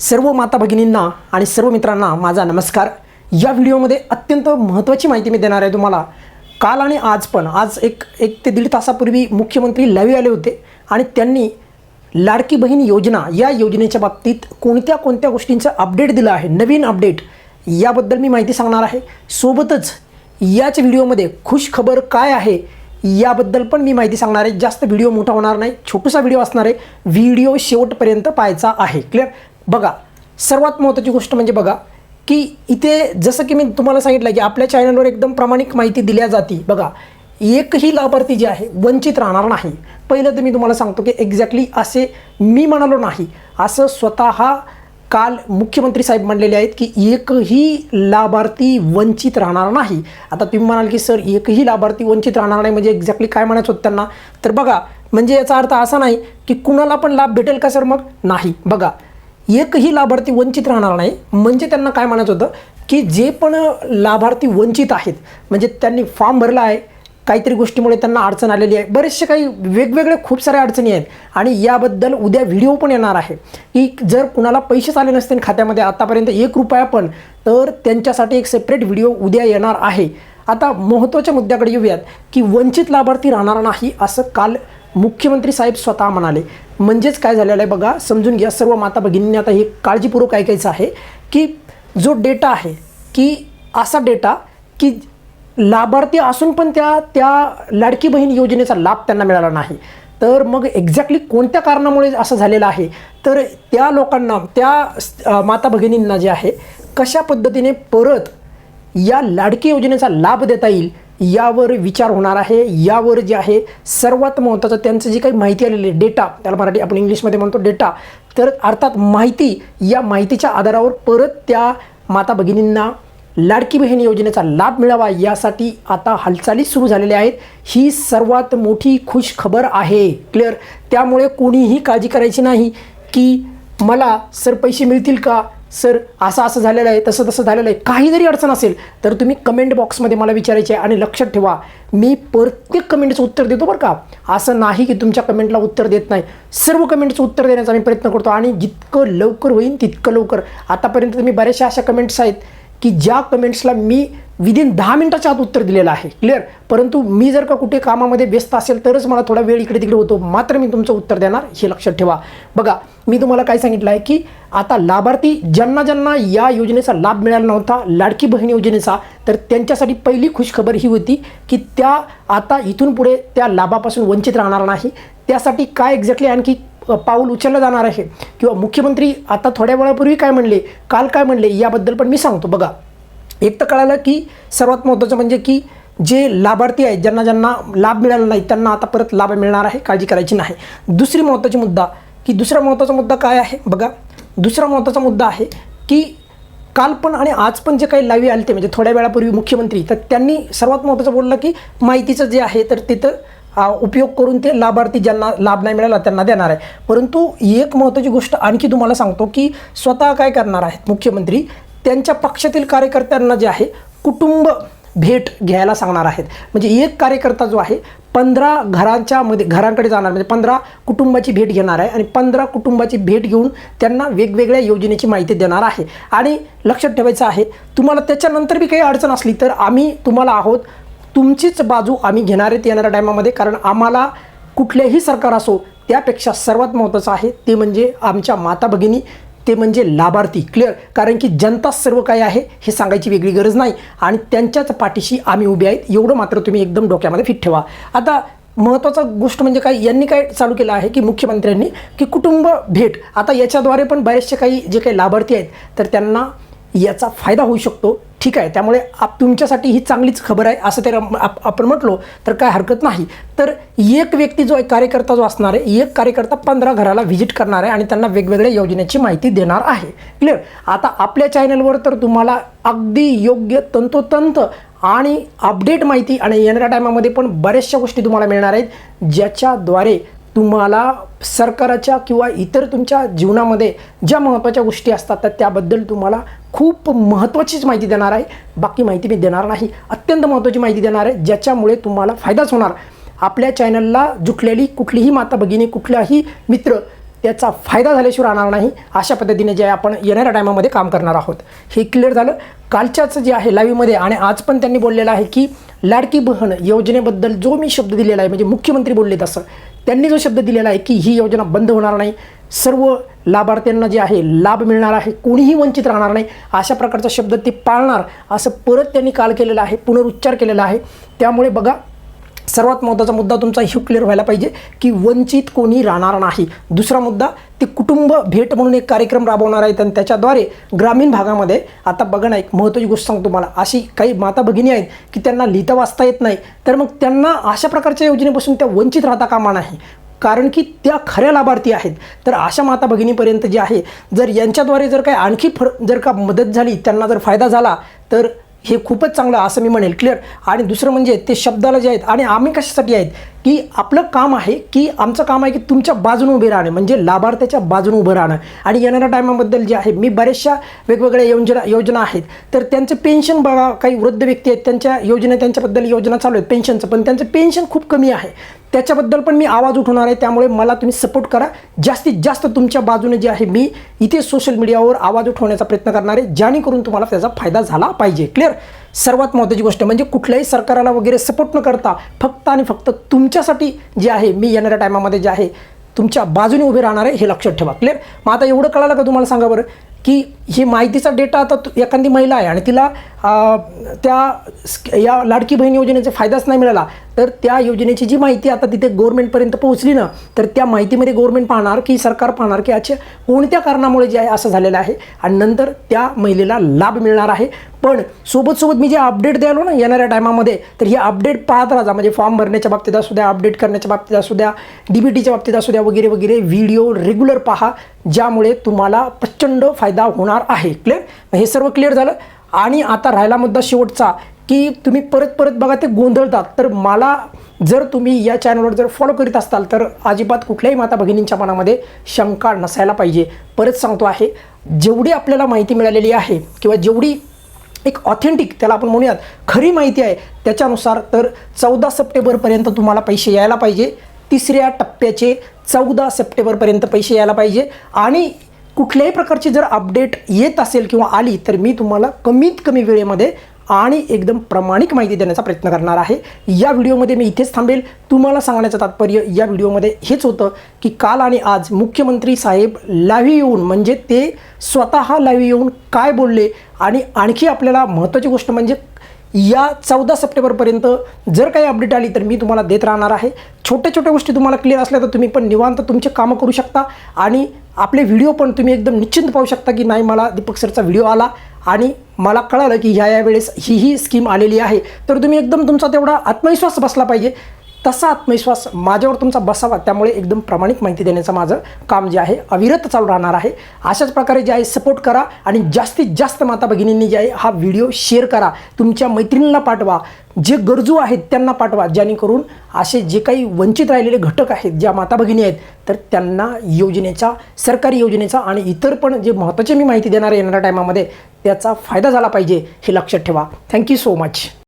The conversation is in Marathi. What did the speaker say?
सर्व माता भगिनींना आणि सर्व मित्रांना माझा नमस्कार. या व्हिडिओमध्ये अत्यंत महत्त्वाची माहिती मी देणार आहे तुम्हाला. काल आणि आज पण आज एक एक ते दीड तासापूर्वी मुख्यमंत्री लवी आले होते आणि त्यांनी लाडकी बहीण योजना या योजनेच्या बाबतीत कोणत्या कोणत्या गोष्टींचं अपडेट दिलं आहे नवीन अपडेट याबद्दल मी माहिती सांगणार आहे. सोबतच याच व्हिडिओमध्ये खुश खबर काय आहे याबद्दल पण मी माहिती सांगणार आहे. जास्त व्हिडिओ मोठा होणार नाही छोटासा व्हिडिओ असणार आहे. व्हिडिओ शेवटपर्यंत पाहायचा आहे. क्लिअर बघा सर्वात महत्त्वाची गोष्ट म्हणजे बघा की इथे जसं की मी तुम्हाला सांगितलं की आपल्या चॅनलवर एकदम प्रामाणिक माहिती दिल्या जाते. बघा एकही लाभार्थी जे आहे वंचित राहणार नाही. पहिलं तर मी तुम्हाला सांगतो की एक्झॅक्टली असे मी म्हणालो नाही. असं स्वतः काल मुख्यमंत्री साहेब म्हणलेले आहेत की एकही लाभार्थी वंचित राहणार नाही. आता तुम्ही म्हणाल की सर एकही लाभार्थी वंचित राहणार नाही म्हणजे एक्झॅक्टली काय म्हणायचं होतं त्यांना? तर बघा म्हणजे याचा अर्थ असा नाही की कुणाला पण लाभ भेटेल का सर मग? नाही. बघा एकही लाभार्थी वंचित राहणार नाही. म्हणजे त्यांना काय म्हणायचं होतं? की जे पण लाभार्थी वंचित आहेत म्हणजे त्यांनी फॉर्म भरला आहे काहीतरी गोष्टीमुळे त्यांना अडचण आलेली आहे बरेचसे काही वेगवेगळ्या खूप साऱ्या अडचणी आहेत आणि याबद्दल उद्या व्हिडिओ पण येणार आहे. की जर कुणाला पैसेच आले नसतील खात्यामध्ये आतापर्यंत एक रुपया पण तर त्यांच्यासाठी एक सेपरेट व्हिडिओ उद्या येणार आहे. आता महत्त्वाच्या मुद्द्याकडे येऊयात की वंचित लाभार्थी राहणार नाही असं काल मुख्यमंत्री साहेब स्वतः म्हणाले. म्हणजेच काय झालेलं आहे बघा समजून घ्या सर्व माता भगिनींनी. आता हे काळजीपूर्वक ऐकायचं आहे की जो डेटा आहे की असा डेटा की लाभार्थी असून पण त्या त्या लाडकी बहीण योजनेचा लाभ त्यांना मिळाला नाही. तर मग एक्झॅक्टली कोणत्या कारणामुळे असं झालेलं आहे? तर त्या लोकांना त्या माता भगिनींना जे आहे कशा पद्धतीने परत या लाडकी योजनेचा लाभ देता येईल यावर विचार होणार आहे. यावर जे आहे सर्वात महत्त्वाचं त्यांचं जी काही माहिती आलेली आहे डेटा त्याला मराठी आपण इंग्लिशमध्ये म्हणतो डेटा तर अर्थात माहिती या माहितीच्या आधारावर परत त्या माता भगिनींना लाडकी बहीण योजनेचा लाभ मिळावा यासाठी आता हालचाली सुरू झालेल्या आहेत. ही सर्वात मोठी खुश खबर आहे. क्लिअर त्यामुळे कोणीही काळजी करायची नाही की मला सर पैसे मिळतील का? सर असं असं झालेलं आहे तसं तसं झालेलं आहे काही जरी अडचण असेल तर तुम्ही कमेंट बॉक्समध्ये मला विचारायचे आहे आणि लक्षात ठेवा मी प्रत्येक कमेंटचं उत्तर देतो बरं का. असं नाही की तुमच्या कमेंटला उत्तर देत नाही. सर्व कमेंटचं उत्तर देण्याचा मी प्रयत्न करतो आणि जितकं लवकर होईल तितकं लवकर. आतापर्यंत तुम्ही बऱ्याचशा अशा कमेंट्स आहेत की ज्या कमेंट्सला मी विदिन दहा मिनटाच्या आत उत्तर दिलेलं आहे. क्लिअर परंतु मी जर का कुठे कामामध्ये व्यस्त असेल तरच मला थोडा वेळ इकडे तिकडे होतो. मात्र मी तुमचं उत्तर देणार हे लक्षात ठेवा. बघा मी तुम्हाला काय सांगितलं आहे की आता लाभार्थी ज्यांना ज्यांना या योजनेचा लाभ मिळाला नव्हता लाडकी बहीण योजनेचा तर त्यांच्यासाठी पहिली खुशखबर ही होती की त्या आता इथून पुढे त्या लाभापासून वंचित राहणार नाही. त्यासाठी काय एक्झॅक्टली आणखी पाऊल उचललं जाणार आहे? किंवा मुख्यमंत्री आता थोड्या वेळापूर्वी काय म्हणले काल काय म्हणले याबद्दल पण मी सांगतो. बघा एक तर कळालं की सर्वात महत्त्वाचं म्हणजे की जे लाभार्थी आहेत ज्यांना ज्यांना लाभ मिळाला नाही त्यांना आता परत लाभ मिळणार आहे काळजी करायची नाही. दुसरी महत्त्वाची मुद्दा की दुसरा महत्त्वाचा मुद्दा काय आहे? बघा दुसरा महत्त्वाचा मुद्दा आहे की काल पण आणि आज पण जे काही लावी आले ते म्हणजे थोड्या वेळापूर्वी मुख्यमंत्री तर त्यांनी सर्वात महत्त्वाचं बोललं की माहितीचं जे आहे तर तिथं उपयोग करून ते लाभार्थी ज्यांना लाभ नाही मिळाला त्यांना देणार आहे. परंतु एक महत्त्वाची गोष्ट आणखी तुम्हाला सांगतो की स्वतः काय करणार आहेत मुख्यमंत्री त्यांच्या पक्षातील कार्यकर्त्यांना जे आहे कुटुंब भेट घ्यायला सांगणार आहेत. म्हणजे एक कार्यकर्ता जो आहे पंधरा घरांच्या मध्ये घरांकडे जाणार म्हणजे पंधरा कुटुंबाची भेट घेणार आहे आणि पंधरा कुटुंबाची भेट घेऊन त्यांना वेगवेगळ्या योजनेची माहिती देणार आहे. आणि लक्षात ठेवायचं आहे तुम्हाला त्याच्यानंतर बी काही अडचण असली तर आम्ही तुम्हाला आहोत. तुमचीच बाजू आम्ही घेणार आहेत येणाऱ्या टायमामध्ये कारण आम्हाला कुठलेही सरकार असो त्यापेक्षा सर्वात महत्त्वाचं आहे ते म्हणजे आमच्या माता भगिनी ते म्हणजे लाभार्थी. क्लिअर कारण की जनता सर्व काय आहे हे सांगायची वेगळी गरज नाही. आणि त्यांच्याच पाठीशी आम्ही उभे आहेत. एवढं मात्र तुम्ही एकदम डोक्यामध्ये फिट ठेवा. आता महत्त्वाचा गोष्ट म्हणजे काय? यांनी काय चालू केलं आहे की मुख्यमंत्र्यांनी की कुटुंब भेट. आता याच्याद्वारे पण बरेचसे काही जे काही लाभार्थी आहेत तर त्यांना याचा फायदा होऊ शकतो. ठीक आहे त्यामुळे आप तुमच्यासाठी ही चांगलीच खबर आहे असं तर आपण म्हटलो तर काय हरकत नाही. तर एक व्यक्ती जो एक कार्यकर्ता जो असणार आहे एक कार्यकर्ता पंधरा घराला व्हिजिट करणार आहे आणि त्यांना वेगवेगळ्या योजनेची माहिती देणार आहे. क्लिअर आता आपल्या चॅनलवर तर तुम्हाला अगदी योग्य तंतोतंत आणि अपडेट माहिती आणि येणाऱ्या टायमामध्ये पण बऱ्याचशा गोष्टी तुम्हाला मिळणार आहेत ज्याच्याद्वारे तुम्हाला सरकाराच्या किंवा इतर तुमच्या जीवनामध्ये ज्या महत्त्वाच्या गोष्टी असतात तर त्याबद्दल तुम्हाला खूप महत्त्वाचीच माहिती देणार आहे. बाकी माहिती मी देणार नाही. अत्यंत महत्त्वाची माहिती देणार आहे ज्याच्यामुळे तुम्हाला फायदाच होणार. आपल्या चॅनलला जुटलेली कुठलीही माता भगिनी कुठलाही मित्र त्याचा फायदा झाल्याशिवाय राहणार नाही. अशा पद्धतीने जे आपण येणाऱ्या टायमामध्ये काम करणार आहोत. हे क्लिअर झालं. कालच्याच जे आहे लाईव्हमध्ये आणि आज पण त्यांनी बोललेलं आहे की लाडकी बहन योजनेबद्दल जो मी शब्द दिलेला आहे म्हणजे मुख्यमंत्री बोलले तसं त्यांनी जो शब्द दिलेला आहे की ही योजना बंद होणार नाही. सर्व लाभार्थ्यांना जे आहे लाभ मिळणार आहे. कोणीही वंचित राहणार नाही. अशा प्रकारचा शब्द ते पाळणार असं परत त्यांनी काल केलेलं आहे पुनरुच्चार केलेला आहे. त्यामुळे बघा सर्वात महत्त्वाचा मुद्दा तुमचा हे क्लिअर व्हायला पाहिजे की वंचित कोणी राहणार नाही. दुसरा मुद्दा ते कुटुंब भेट म्हणून एक कार्यक्रम राबवणार आहेत आणि त्याच्याद्वारे ग्रामीण भागामध्ये आता बघा ना एक महत्त्वाची गोष्ट सांगतो तुम्हाला. अशी काही माता भगिनी आहेत की त्यांना लिहिता वाचता येत नाही तर मग त्यांना अशा प्रकारच्या योजनेपासून त्या वंचित राहता कामा नाही. कारण की त्या खऱ्या लाभार्थी आहेत. तर अशा माता भगिनीपर्यंत जे आहे जर यांच्याद्वारे जर काही आणखी फर जर का मदत झाली त्यांना जर फायदा झाला तर हे खूपच चांगलं असं मी म्हणेल. क्लिअर आणि दुसरं म्हणजे ते शब्दाला जे आहेत आणि आम्ही कशासाठी आहेत? की आपलं काम आहे की आमचं काम आहे की तुमच्या बाजूने उभे राहणं म्हणजे लाभार्थ्याच्या बाजूने उभं राहणं. आणि येणाऱ्या टायमाबद्दल जे आहे मी बऱ्याचशा वेगवेगळ्या योजना योजना आहेत. तर त्यांचं पेन्शन बघा काही वृद्ध व्यक्ती आहेत त्यांच्या योजना त्यांच्याबद्दल योजना चालू आहेत पेन्शनचं पण त्यांचं पेन्शन खूप कमी आहे. त्याच्याबद्दल पण मी आवाज उठवणार आहे. त्यामुळे मला तुम्ही सपोर्ट करा. जास्तीत जास्त तुमच्या बाजूने जे आहे मी इथे सोशल मीडियावर आवाज उठवण्याचा प्रयत्न करणार आहे. जेणेकरून तुम्हाला त्याचा फायदा झाला पाहिजे. क्लिअर सर्वात महत्त्वाची गोष्ट म्हणजे कुठल्याही सरकाराला वगैरे सपोर्ट न करता फक्त आणि फक्त तुमच्यासाठी जे आहे मी येणाऱ्या टायमामध्ये जे आहे तुमच्या बाजूने उभे राहणार आहे हे लक्षात ठेवा. क्लिअर मग आता एवढं कळालं का तुम्हाला सांगा बरं? की ही माहितीचा डेटा आता एखादी महिला आहे आणि तिला त्या या लाडकी बहीण योजनेचा फायदाच नाही मिळाला. तर त्या योजनेची जी माहिती आता तिथे गव्हर्नमेंटपर्यंत पोहोचली ना तर त्या माहितीमध्ये गव्हर्नमेंट पाहणार की सरकार पाहणार की याच्या कोणत्या कारणामुळे जे आहे असं झालेलं आहे. आणि नंतर त्या महिलेला लाभ मिळणार आहे. पण सोबत सोबत मी जे अपडेट द्यालो ना येणाऱ्या टायमामध्ये तर हे अपडेट पाहत राहा. म्हणजे फॉर्म भरण्याच्या बाबतीत असू द्या अपडेट करण्याच्या बाबतीत असू द्या डी बी टीच्या बाबतीत असू द्या वगैरे वगैरे व्हिडिओ रेग्युलर पहा ज्यामुळे तुम्हाला प्रचंड फायदा होणार आहे. क्लिअर हे सर्व क्लिअर झालं. आणि आता राहिला मुद्दा शेवटचा. की तुम्ही परत परत बघा ते गोंधळतात. तर मला जर तुम्ही या चॅनलवर जर फॉलो करीत असाल तर अजिबात कुठल्याही माता भगिनींच्या मनामध्ये शंका नसायला पाहिजे. परत सांगतो आहे जेवढी आपल्याला माहिती मिळालेली आहे किंवा जेवढी एक ऑथेंटिक त्याला आपण म्हणूयात खरी माहिती आहे त्याच्यानुसार तर चौदा सप्टेंबरपर्यंत तुम्हाला पैसे यायला पाहिजे. तिसऱ्या टप्प्याचे चौदा सप्टेंबरपर्यंत पैसे यायला पाहिजे. आणि कुठल्याही प्रकारची जर अपडेट येत असेल किंवा आली तर मी तुम्हाला कमीत कमी वेळेमध्ये आणि एकदम प्रामाणिक माहिती देण्याचा प्रयत्न करणार आहे. या व्हिडिओमध्ये मी इथेच थांबेल. तुम्हाला सांगण्याचं तात्पर्य या व्हिडिओमध्ये हेच होतं की काल आणि आज मुख्यमंत्री साहेब लाईव्ह येऊन म्हणजे ते स्वतः लाईव्ह येऊन काय बोलले आणि आणखी आपल्याला महत्त्वाची गोष्ट म्हणजे या चौदा सप्टेंबरपर्यंत जर काही अपडेट आली तर मी तुम्हाला देत राहणार आहे. छोट्या छोट्या गोष्टी तुम्हाला क्लिअर असल्या तर तुम्ही पण निवांत तुमचे कामं करू शकता आणि आपले व्हिडिओ पण तुम्ही एकदम निश्चिंत पाहू शकता की नाही मला दीपक सरचा व्हिडिओ आला. आणि मला कळालं की ह्या या वेळेस ही ही स्कीम आलेली आहे. तर तुम्ही एकदम तुमचा तेवढा आत्मविश्वास बसला पाहिजे. तसा आत्मविश्वास माझ्यावर तुमचा बसावा. त्यामुळे एकदम प्रामाणिक माहिती देण्याचं माझं काम जे आहे अविरत चालू राहणार आहे. अशाच प्रकारे जे आहे सपोर्ट करा आणि जास्तीत जास्त माता भगिनींनी जे आहे हा व्हिडिओ शेअर करा. तुमच्या मैत्रिणींना पाठवा. जे गरजू आहेत त्यांना पाठवा. जेणेकरून असे जे काही वंचित राहिलेले घटक आहेत ज्या माता भगिनी आहेत तर त्यांना योजनेचा सरकारी योजनेचा आणि इतर पण जे महत्त्वाचे मी माहिती देणार येणाऱ्या टायमामध्ये त्याचा फायदा झाला पाहिजे हे लक्षात ठेवा. Thank you so much